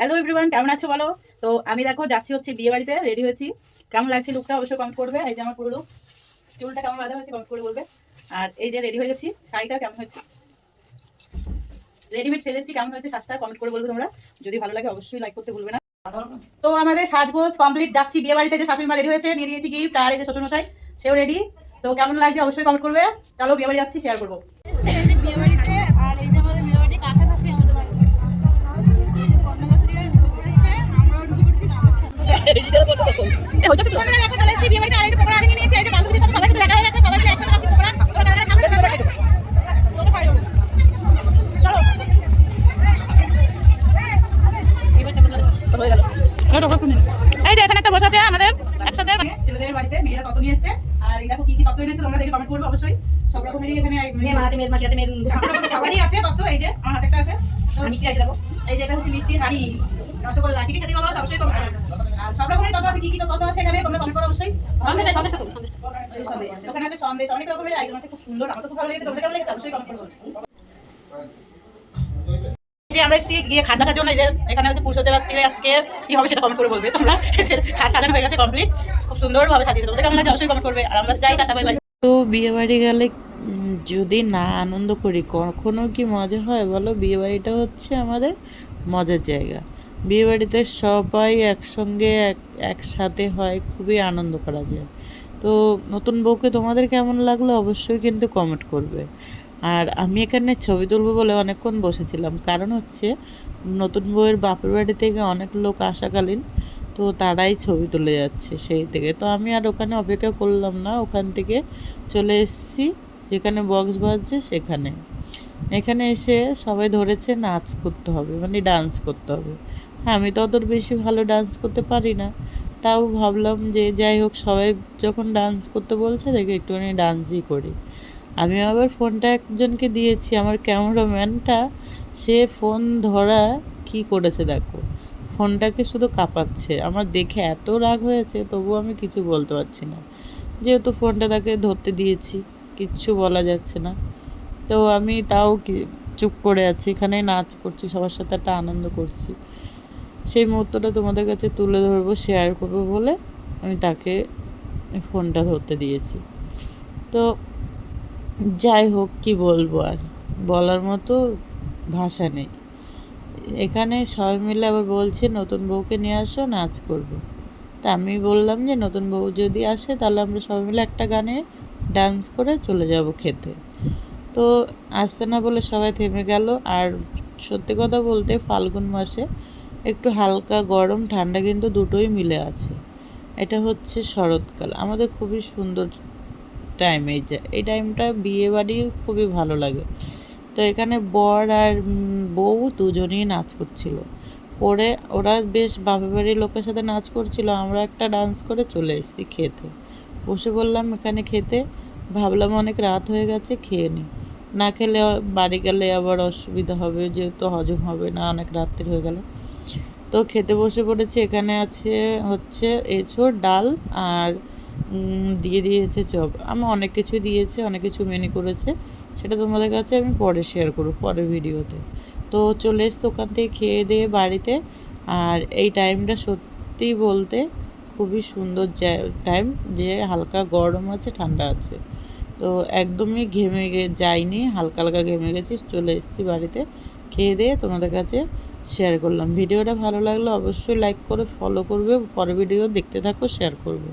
Hello everyone কেমন আছো বলো? তো আমি দেখো, যাচ্ছি হচ্ছে বিয়ে বাড়িতে রেডি হয়েছি। কেমন লাগছে লুকটা অবশ্যই কমেন্ট করবে। এই যে আমার পুরো লুক চুলটা কেমন বাঁধা হয়েছে কমেন্ট করে বলবে। আর এই যে রেডি হয়ে গেছি, শাড়িটা কেমন হয়েছে? রেডিমেড সেজেছি, কেমন হয়েছে সাজটা কমেন্ট করে বলবে তোমরা। যদি ভালো লাগে, অবশ্যই লাইক করতে ভুলবে না। তো আমাদের সাজগোজ কমপ্লিট যাচ্ছি বিয়ে বাড়িতে, যে শাশুড়ি মা রেডি হয়েছে, নিয়ে নিয়েছি গিফট আর এই যে শ্বশুরমশাই, সেও রেডি তো কেমন লাগছে, অবশ্যই কমেন্ট করবে। চলো, বিয়ে বাড়ি যাচ্ছি শেয়ার করব। এই যে এখানে একটা বসাতে আমাদের একসাথে। ছেলেদের বাড়িতে মেয়েরা তত নিয়ে এসছে। আর এই কি কি তত্ত্ব এনেছে তোমরা দেখে কমেন্ট করবে অবশ্যই। সব রকমেরই এখানে মেয়ে মা আছে মেয়ের মাসি আছে মেয়ের সবারই আছে তত্ত্ব এই যে আমার হাতে একটা আছে। মিষ্টি আছে দেখো। এই যে এটা হচ্ছে মিষ্টি হাড়ি। রসগোল্লা কি কি খেতে অবশ্যই কমেন্ট আর সব রকমের তত্ত্ব আছে কি কি তত্ত্ব আছে এখানে তোমরা কমেন্ট করো অবশ্যই। সন্দেশ সন্দেশ সন্দেশ সন্দেশ ওখানে আছে সন্দেশ অনেক রকমের আইটেম আছে খুব সুন্দর আমার তো খুব ভালো লেগেছে তোমাদের কেমন লেগেছে অবশ্যই কমেন্ট করবে যে আমরা এসেছি গিয়ে খাট দেখার জন্য যে এখানে হচ্ছে পুরুষদের রাত্রিরে আজকে কি হবে সেটা কমেন্ট করে বলবে তোমরা? খাট সাজানো হয়ে গেছে কমপ্লিট খুব সুন্দরভাবে সাজিয়েছে তোমাদের কেমন অবশ্যই কমেন্ট করবে। আর আমরা যাই টাটা বাই বাই তো বিয়ে বাড়ি গেলে যদি না আনন্দ করি কখনো কি মজা হয় বলো? বিয়ে বাড়িটা হচ্ছে আমাদের মজার জায়গা। বিয়ে বাড়িতে সবাই একসঙ্গে এক, একসাথে হয়, খুবই আনন্দ করা যায়। তো নতুন বউকে তোমাদের কেমন লাগল অবশ্যই কিন্তু কমেন্ট করবে। আর আমি এখানে ছবি তুলবো বলে অনেকক্ষণ বসেছিলাম। কারণ হচ্ছে নতুন বউয়ের বাপের বাড়ি থেকে অনেক লোক আসাকালীন, তো তারাই ছবি তুলে যাচ্ছে সেই থেকে। তো আমি আর ওখানে অপেক্ষা করলাম না, ওখান থেকে চলে এসেছি, যেখানে বক্স বাজছে সেখানে। এখানে এসে সবাই ধরেছে নাচ করতে হবে মানে ডান্স করতে হবে। হ্যাঁ আমি তো অত বেশি ভালো ডান্স করতে পারি না। তাও ভাবলাম যে যাই হোক, সবাই যখন ডান্স করতে বলছে, দেখে একটুখানি ডান্সই করি। আমি আবার ফোনটা একজনকে দিয়েছি, আমার ক্যামেরাম্যানটা সে ফোন ধরা কি করেছে দেখো? ফোনটাকে শুধু কাঁপাচ্ছে। আমার দেখে এত রাগ হয়েছে, তবুও আমি কিছু বলতে পারছি না। যেহেতু ফোনটা তাকে ধরতে দিয়েছি, কিচ্ছু বলা যাচ্ছে না। তো আমি তাও চুপ করে আছি এখানে নাচ করছি, সবার সাথে একটা আনন্দ করছি। সেই মুহূর্তটা তোমাদের কাছে তুলে ধরবো শেয়ার করব বলে আমি তাকে ফোনটা ধরতে দিয়েছি। তো যাই হোক, কি বলব আর? বলার মতো ভাষা নেই। এখানে সবাই মিলে আবার বলছে, নতুন বউকে নিয়ে আসো, নাচ করব। তা আমি বললাম যে, নতুন বউ যদি আসে, তাহলে আমরা সবাই মিলে একটা গানে ডান্স করে চলে যাব খেতে। তো আসছে না বলে সবাই থেমে গেল। আর সত্যি কথা বলতে, ফাল্গুন মাসে একটু হালকা, গরম, ঠান্ডা কিন্তু দুটোই মিলে আছে। এটা হচ্ছে শরৎকাল। আমাদের খুবই সুন্দর টাইম এই যে, এই টাইমটা বিয়ে বাড়ি খুবই ভালো লাগে। তো এখানে বর আর বউ দুজনেই নাচ করছিল। করে ওরা বেশ বাপের বাড়ির লোকের সাথে নাচ করছিল, আমরা একটা ডান্স করে চলে এসেছি খেতে। বসে বললাম, এখানে খেতে? ভাবলাম, অনেক রাত হয়ে গেছে, খেয়ে নিই না খেলে বাড়ি গেলে আবার অসুবিধা হবে, যেহেতু হজম হবে না, অনেক রাত্রি হয়ে গেল। তো খেতে বসে পড়েছি, এখানে আছে হচ্ছে এঁচোড়, ডাল আর দিয়ে দিয়েছে চপ। আমি, অনেক কিছু দিয়েছে, অনেক কিছু মেনু করেছে। সেটা তোমাদের কাছে আমি পরে শেয়ার করব পরের ভিডিওতে তো চলে এসছি ওখান থেকে খেয়ে দিয়ে বাড়িতে। আর এই টাইমটা সত্যি বলতে খুবই সুন্দর টাইম যে হালকা গরম আছে, ঠান্ডা আছে। তো একদমই ঘেমে যাইনি, হালকা হালকা ঘেমে গেছি, চলে এসেছি বাড়িতে। খেয়ে দিয়ে তোমাদের কাছে শেয়ার করলাম। ভিডিওটা ভালো লাগলে অবশ্যই লাইক করে ফলো করবে। পরে ভিডিও দেখতে থাকো শেয়ার করবে।